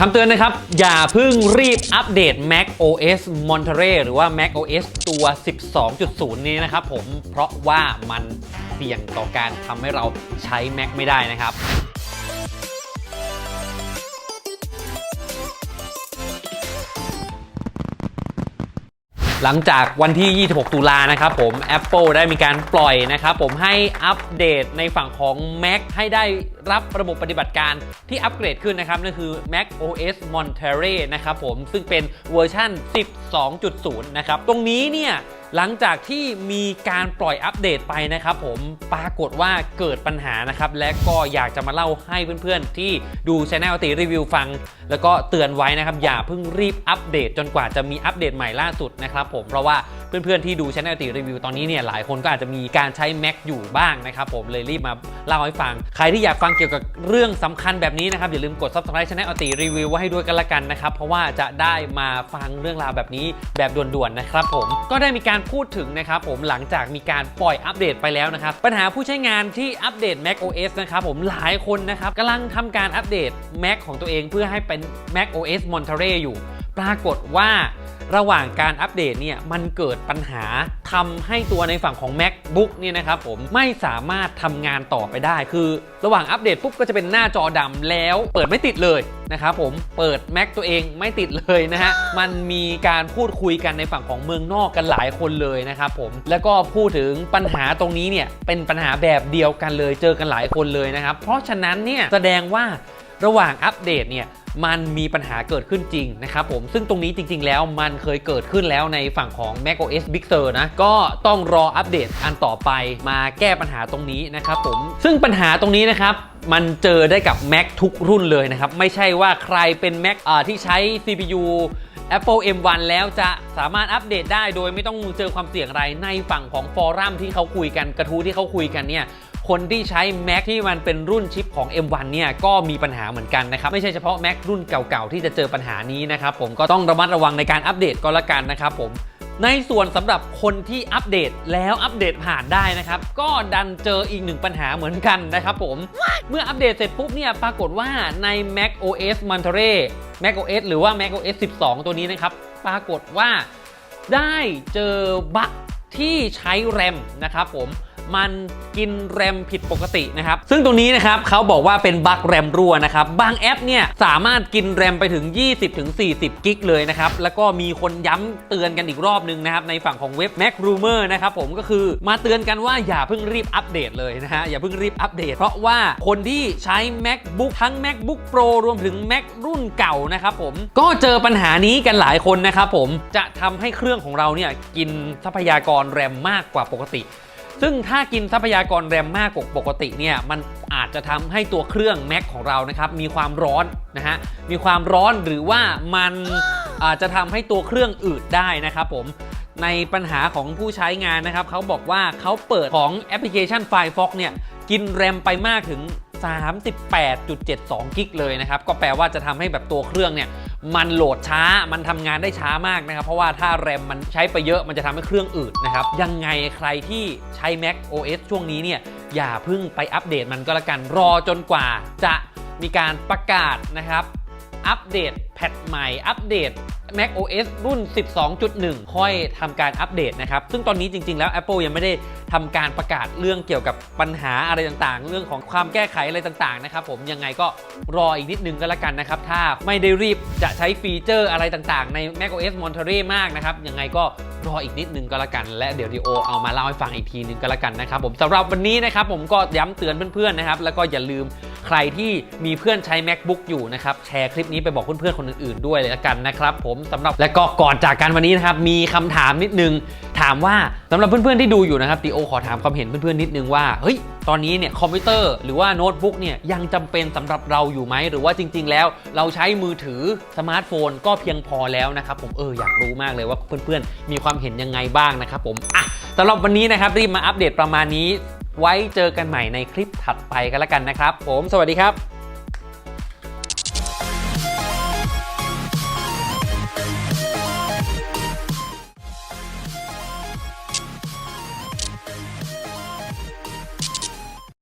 คำเตือนนะครับ อย่าเพิ่งรีบอัปเดต Mac OS Monterey หรือว่า Mac OS ตัว 12.0 นี้นะครับผมเพราะว่ามันเสี่ยงต่อการทำให้เราใช้ Mac ไม่ได้นะครับหลังจากวันที่ 26 ตุลานะครับผม Apple ได้มีการปล่อยนะครับผมให้อัปเดตในฝั่งของ Mac ให้ได้ รับระบบปฏิบัติการที่อัปเกรดขึ้นนะครับนั่นคือ Mac OS Monterey นะครับผมซึ่งเป็นเวอร์ชัน12.0 นะครับ ตรงนี้เนี่ยหลังจากที่มีการปล่อยอัปเดตไปนะครับผมปรากฏว่าเกิดปัญหานะครับ และก็อยากจะมาเล่าให้เพื่อนๆ ที่ดูช anel ตีรีวิวฟัง แล้วก็เตือนไว้นะครับ อย่าเพิ่งรีบอัปเดตจนกว่าจะมีอัปเดตใหม่ล่าสุดนะครับผมเพราะว่าเพื่อนๆที่ดูช anel ตีรีวิวตอนนี้เนี่ยหลายคนก็อาจจะมีการใช้ Mac อยู่บ้างนะครับผมเลยรีบมาเล่าให้ฟัง ใครที่อยากฟังเกี่ยวกับเรื่องสำคัญแบบนี้นะครับอย่าลืมกด subscribe channel ตีรีวิวไว้ให้ด้วยกันละกันนะครับเพราะว่าจะได้มาฟังเรื่องราวแบบนี้แบบด่วนๆนะครับผมก็ได้มีการพูดถึงนะครับผมหลังจากมีการปล่อยอัปเดตไปแล้วนะครับปัญหาผู้ใช้งานที่อัปเดต Mac OS นะครับผมหลายคนนะครับกำลังทำการอัปเดต Mac ของตัวเองเพื่อให้เป็น Mac OS Monterey อยู่ ปรากฏว่า ระหว่างการอัปเดตเนี่ยมันเกิดปัญหาทำให้ตัวในฝั่งของ MacBook เนี่ยนะครับผมไม่สามารถทำงานต่อไปได้ คือ ระหว่างอัปเดตปุ๊บก็จะเป็นหน้าจอดำแล้วเปิดไม่ติดเลยนะครับผมเปิด Mac ตัวเองไม่ติดเลยนะฮะ มันมีการพูดคุยกันในฝั่งของเมืองนอกกันหลายคนเลยนะครับผมแล้วก็พูดถึงปัญหาตรงนี้เนี่ยเป็นปัญหาแบบเดียวกันเลยเจอกันหลายคนเลยนะครับ เพราะฉะนั้นเนี่ยแสดงว่า ระหว่างอัปเดตเนี่ยมันมีปัญหาเกิดขึ้นจริงนะครับผมซึ่งตรงนี้จริง ๆ แล้วมันเคยเกิดขึ้นแล้วในฝั่งของ macOS Big Sur นะ ก็ต้องรออัปเดตอันต่อไปมาแก้ปัญหาตรงนี้นะครับผมซึ่งปัญหาตรงนี้นะครับมันเจอได้กับ Mac ทุกรุ่นเลยนะครับ ไม่ใช่ว่าใครเป็น Mac อ่าที่ใช้ CPU Apple M1 แล้วจะสามารถอัปเดตได้โดยไม่ต้องเจอความเสี่ยงอะไรในฝั่งของฟอรัมที่เขาคุยกันกระทู้ที่เขาคุยกันเนี่ยคนที่ใช้ Mac ที่มันเป็นรุ่นชิปของ M1 เนี่ยก็มีปัญหาเหมือนกันนะครับ ไม่ใช่เฉพาะ Mac รุ่นเก่าๆ ที่จะเจอปัญหานี้นะครับผมก็ต้องระมัดระวังในการอัปเดตก็แล้วกันนะครับผม ในส่วนสำหรับคนที่อัปเดตแล้วอัปเดตผ่านได้นะครับ ก็ดันเจออีกหนึ่งปัญหาเหมือนกันนะครับผม เมื่ออัปเดตเสร็จปุ๊บเนี่ยปรากฏว่าใน Mac OS Monterey Mac OS หรือว่า Mac OS 12 ตัวนี้นะครับ ปรากฏว่าได้เจอบั๊กที่ใช้แรมนะครับผม มันกินแรมผิดปกตินะครับ ซึ่งตรงนี้นะครับเขาบอกว่าเป็นบั๊กแรมรั่วนะครับ บางแอปเนี่ยสามารถกินแรมไปถึง 20-40 กิกเลยนะครับ แล้วก็มีคนย้ำเตือนกันอีกรอบนึงนะครับในฝั่งของเว็บ Mac Rumor นะครับผมก็คือมาเตือนกันว่าอย่าเพิ่งรีบอัปเดตเลยนะฮะอย่าเพิ่งรีบอัปเดต เพราะว่าคนที่ใช้ MacBook ทั้ง MacBook Pro รวมถึง Mac รุ่นเก่านะครับผมก็เจอปัญหานี้กันหลายคนนะครับผมจะทำให้เครื่องของเราเนี่ยกินทรัพยากรแรมมากกว่าปกติ ซึ่งถ้ากินทรัพยากรแรมมากกว่าปกติเนี่ยมันอาจจะทำให้ตัวเครื่อง Mac ของเรานะครับมีความร้อนนะฮะมีความร้อนหรือว่ามันอาจจะทำให้ตัวเครื่องอืดได้นะครับผมในปัญหาของผู้ใช้งานนะครับเขาบอกว่าเขาเปิดของแอปพลิเคชัน Firefox เนี่ยกินแรมไปมากถึง 38.72 กิกเลยนะครับ ก็แปลว่าจะทำให้แบบตัวเครื่องเนี่ย มันโหลดช้า มันทำงานได้ช้ามากนะครับ เพราะว่าถ้าแรมมันใช้ไปเยอะมันจะทำให้เครื่องอืดนะครับ ยังไงใครที่ใช้ Mac OS ช่วงนี้เนี่ย อย่าเพิ่งไปอัปเดตมันก็แล้วกัน รอจนกว่าจะมีการประกาศนะครับ อัปเดตแพทใหม่อัปเดต Mac OS รุ่น 12.1 ค่อยทำการอัปเดตนะครับ ซึ่งตอนนี้จริง ๆ แล้ว Apple ยังไม่ได้ทำการประกาศเรื่องเกี่ยวกับปัญหาอะไรต่างๆ เรื่องของความแก้ไขอะไรต่างๆ นะครับผมยังไงก็รออีกนิดนึงก็แล้วกันนะครับ ถ้าไม่ได้รีบจะใช้ฟีเจอร์อะไรต่างๆ ใน Mac OS Monterey มากนะครับ ยังไงก็รออีกนิดนึงก็แล้วกัน และเดี๋ยวดีโอเอามาเล่าให้ฟังอีกทีนึงก็แล้วกันนะครับผมสำหรับวันนี้นะครับผมก็ย้ำเตือนเพื่อนๆนะครับแล้วก็อย่าลืม ใครที่มีเพื่อนใช้ macbook อยู่นะครับแชร์คลิปนี้ไปบอกเพื่อนๆคนอื่นๆด้วยเลยละกันนะครับผมสำหรับและก็ก่อนจากกันวันนี้นะครับมีคำถามนิดนึง ถามว่าสำหรับเพื่อนๆที่ดูอยู่นะครับตีโอขอถามความเห็นเพื่อนๆนิดนึงว่าเฮ้ยตอนนี้เนี่ยคอมพิวเตอร์หรือว่าโน้ตบุ๊กเนี่ยยังจำเป็นสำหรับเราอยู่ไหมหรือว่าจริง ๆ แล้วเราใช้มือถือสมาร์ทโฟนก็เพียงพอแล้วนะครับผมเอออยากรู้มากเลยว่าเพื่อนๆมีความเห็นยังไงบ้างนะครับผมอะสำหรับวันนี้นะครับรีบมาอัปเดตประมาณนี้ ไว้เจอกันใหม่ในคลิปถัดไปกันแล้วกันนะครับ ผม สวัสดีครับ